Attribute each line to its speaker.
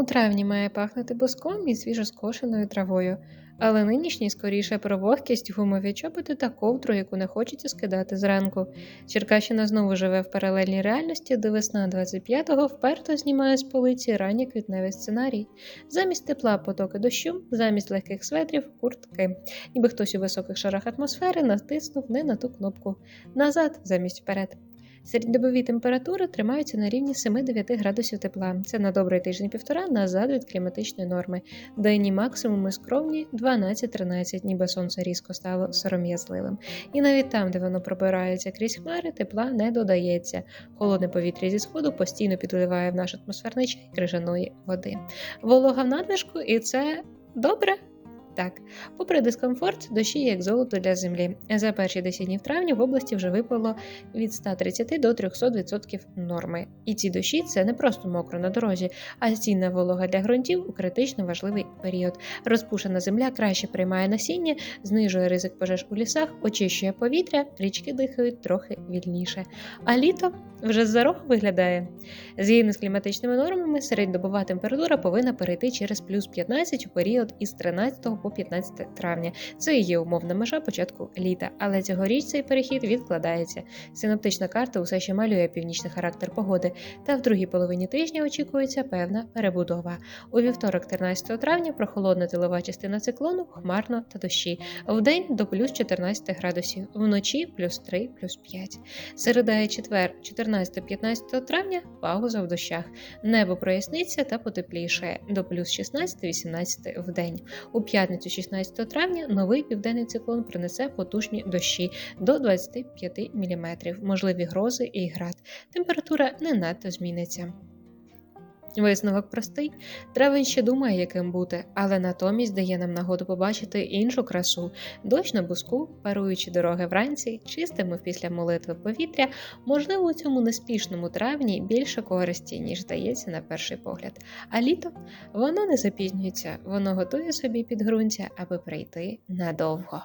Speaker 1: У травні має пахнути боском і свіжоскошеною травою, але нинішній скоріше про вогкість, гумові чоботи та ковдру, яку не хочеться скидати зранку. Черкащина знову живе в паралельній реальності, де весна 25-го вперто знімає з полиці ранній квітневий сценарій. Замість тепла потоки дощу, замість легких светрів куртки. Ніби хтось у високих шарах атмосфери натиснув не на ту кнопку. Назад замість вперед. Середньодобові температури тримаються на рівні 7-9 градусів тепла. Це на добрий тиждень-півтора назад від кліматичної норми. Денні максимуми скромні 12-13, ніби сонце різко стало сором'язливим. І навіть там, де воно пробирається крізь хмари, тепла не додається. Холодне повітря зі сходу постійно підливає в наш атмосферний чай крижаної води. Волога в надлишку, і це добре. Так, попри дискомфорт, дощі як золото для землі. За перші 10 днів травня в області вже випало від 130 до 300% норми. І ці дощі це не просто мокро на дорозі, а цінна волога для ґрунтів у критично важливий період. Розпушена земля краще приймає насіння, знижує ризик пожеж у лісах, очищує повітря, річки дихають трохи вільніше. А літо вже за рогу виглядає. Згідно з кліматичними нормами, середньодобова температура повинна перейти через плюс 15 у період із 13 по 15 травня. Це і є умовна межа початку літа, але цьогоріч цей перехід відкладається. Синоптична карта усе ще малює північний характер погоди, та в другій половині тижня очікується певна перебудова. У вівторок, 13 травня, прохолодна тилова частина циклону, хмарно та дощі. Вдень до плюс 14 градусів, вночі плюс 3, плюс 5. Середа і четвер, 14-15 травня, пауза в дощах. Небо проясниться та потеплішає до плюс 16-18 в день. У п'ятницю, 16 травня, новий південний циклон принесе потужні дощі до 25 мм, можливі грози і град. Температура не надто зміниться. Висновок простий. Травень ще думає, яким бути, але натомість дає нам нагоду побачити іншу красу, дощ на буску, паруючі дороги вранці, чистимо після молитви повітря, можливо, у цьому неспішному травні більше користі, ніж здається на перший погляд. А літо воно не запізнюється, воно готує собі підґрунтя, аби прийти надовго.